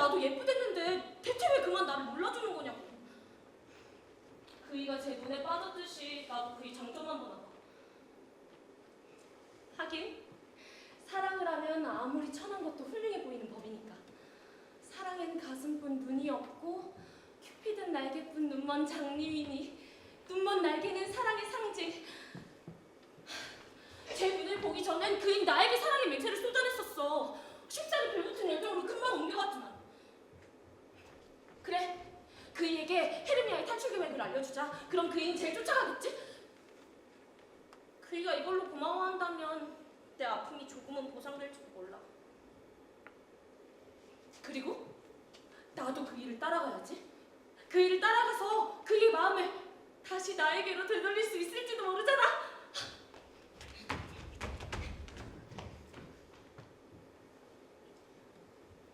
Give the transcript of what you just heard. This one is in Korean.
나도 예쁘댔는데 대체 왜 그만 나를 몰라주는 거냐고. 그이가 제 눈에 빠졌듯이 나도 그이 장점만 보나 봐. 하긴 사랑을 하면 아무리 천한 것도 훌륭해 보이는 법이니까. 사랑엔 가슴뿐 눈이 없고 큐피든 날개뿐 눈먼 장님이니 눈먼 날개는 사랑의 상징. 제 눈을 보기 전엔 그인 나에게 사랑의 매체를 쏟 그이에게 헤르미아의 탈출 계획을 알려주자. 그럼 그이는 제일 쫓아가겠지? 그이가 이걸로 고마워한다면 내 아픔이 조금은 보상될지도 몰라. 그리고 나도 그 일을 따라가야지. 그 일을 따라가서 그의 마음을 다시 나에게로 되돌릴 수 있을지도 모르잖아.